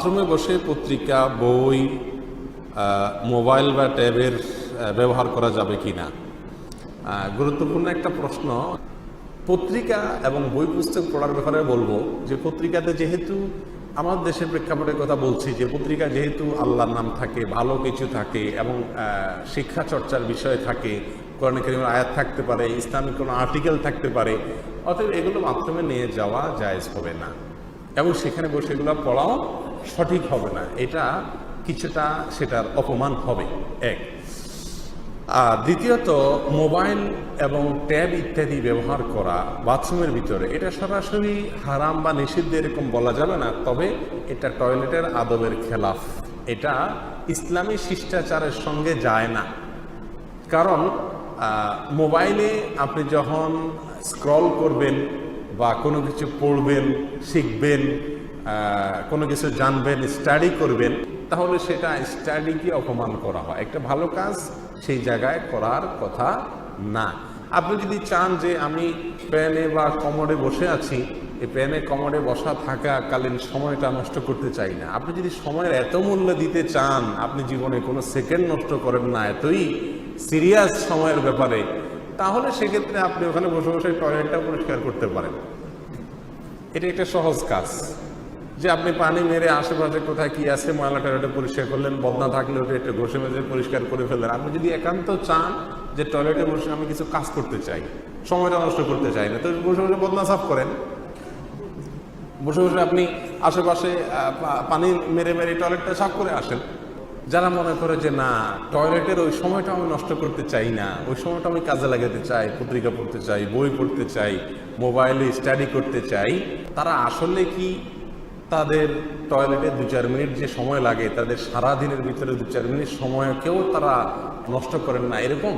বাথরুমে বসে পত্রিকা, বই মোবাইল বা ট্যাবের ব্যবহার করা যাবে কি না গুরুত্বপূর্ণ একটা প্রশ্ন। পত্রিকা এবং বই পুস্তক পড়ার ব্যাপারে বলব যে পত্রিকাতে যেহেতু আমার দেশের প্রেক্ষাপটের কথা বলছি, যে পত্রিকা যেহেতু আল্লাহর নাম থাকে, ভালো কিছু থাকে এবং শিক্ষা চর্চার বিষয় থাকে, কোরআন কারিমের আয়াত থাকতে পারে, ইসলামিক কোনো আর্টিকেল থাকতে পারে, অতএব এগুলো মাধ্যমে নিয়ে যাওয়া জায়েজ হবে না। এবং সেখানে বসে এগুলো পড়াও সঠিক হবে না। এটা কিছুটা সেটার অপমান হবে, এক। আর দ্বিতীয়ত, মোবাইল এবং ট্যাব ইত্যাদি ব্যবহার করা বাথরুমের ভিতরে, এটা সরাসরি হারাম বা নিষিদ্ধ এরকম বলা যাবে না, তবে এটা টয়লেটের আদবের খেলাফ। এটা ইসলামী শিষ্টাচারের সঙ্গে যায় না। কারণ মোবাইলে আপনি যখন স্ক্রল করবেন বা কোনো কিছু পড়বেন, শিখবেন কোনো কিছু জানবেন স্টাডি করবেন, তাহলে সেটা স্টাডিকে অপমান করা হয়। একটা ভালো কাজ সেই জায়গায় করার কথা না। আপনি যদি চান যে আমি প্যানে বা কমোডে বসে আছি, এই প্যানে কমোডে বসা থাকাকালীন সময়টা নষ্ট করতে চাই না। আপনি যদি সময়ের এত মূল্য দিতে চান, আপনি জীবনে কোনো সেকেন্ড নষ্ট করেন না। এতই সিরিয়াস সময়ের ব্যাপারে তাহলে সেক্ষেত্রে আপনি ওখানে বসে বসে টয়লেটটা পরিষ্কার করতে পারেন। এটা একটা সহজ কাজ। যে আপনি পানি মেরে আশেপাশে কোথায় কি আছে ময়লা টয়লেটে পরিষ্কার করলেন, বদনা থাকলে ওটা একটু ঘষে মেজে পরিষ্কার করে ফেললেন। আপনি যদি একান্ত চান যে টয়লেটে বসে আমি কিছু কাজ করতে চাই, সময়টা নষ্ট করতে চাই না, তো বসে বসে বদনা সাফ করেন। বসে বসে আপনি আশেপাশে পানি মেরে মেরে টয়লেটটা সাফ করে আসেন। যারা মনে করে যে, না, টয়লেটের ওই সময়টা আমি নষ্ট করতে চাই না, ওই সময়টা আমি কাজে লাগাতে চাই, পত্রিকা পড়তে চাই, বই পড়তে চাই, মোবাইলে স্টাডি করতে চাই, তারা আসলে কি তাদের টয়লেটে দু চার মিনিট যে সময় লাগে, তাদের সারা দিনের ভিতরে দু চার মিনিট সময়কেও তারা নষ্ট করেন না? এরকম?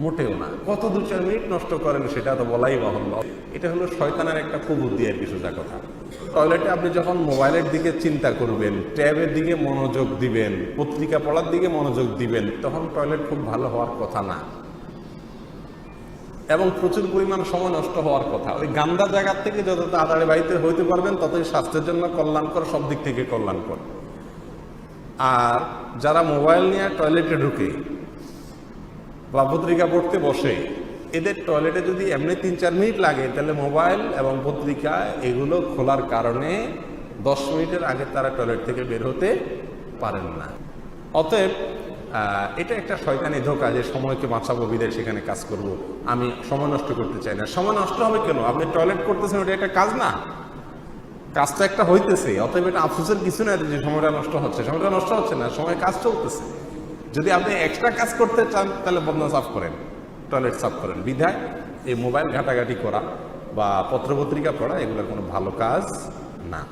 মোটেও না। কত দু চার মিনিট নষ্ট করেন সেটা তো বলাই বাহুল্য। এটা হলো শয়তানের একটা কুবুদ্ধি আর কি সোজা কথা। টয়লেটে আপনি যখন মোবাইলের দিকে চিন্তা করবেন, ট্যাবের দিকে মনোযোগ দিবেন, পত্রিকা পড়ার দিকে মনোযোগ দিবেন, তখন টয়লেট খুব ভালো হওয়ার কথা না। এবং প্রচুর পরিমাণ সময় নষ্ট হওয়ার কথা। ওই গান্দা জায়গার থেকে যত তাড়াতাড়ি বাড়িতে হইতে পারবেন, ততই স্বাস্থ্যের জন্য কল্যাণকর, সব দিক থেকে কল্যাণকর। আর যারা মোবাইল নিয়ে টয়লেটে ঢুকে বা পত্রিকা পড়তে বসে। এদের টয়লেটে যদি এমনি তিন চার মিনিট লাগে, তাহলে মোবাইল এবং পত্রিকা এগুলো খোলার কারণে দশ মিনিটের আগে তারা টয়লেট থেকে বের হতে পারেন না। অতএব এটা একটা শয়তানি ধোকা যে সময়কে বাঁচাবো, বিদায় সেখানে কাজ করব। আমি সময় নষ্ট করতে চাই না। সময় নষ্ট হবে কেন? আপনি টয়লেট করতেছেন, ওটা একটা কাজ না। কাজটা একটা হইতেছে, অতএব এটা আফসোসের কিছু না যে সময়টা নষ্ট হচ্ছে। সময়টা নষ্ট হচ্ছে না, সময় কাজ চলতেছে। যদি আপনি এক্সট্রা কাজ করতে চান, তাহলে বদনা সাফ করেন টয়লেট সাফ করেন। বিধায় এই মোবাইল ঘাটাঘাটি করা বা পত্রপত্রিকা পড়া এগুলোর কোনো ভালো কাজ না।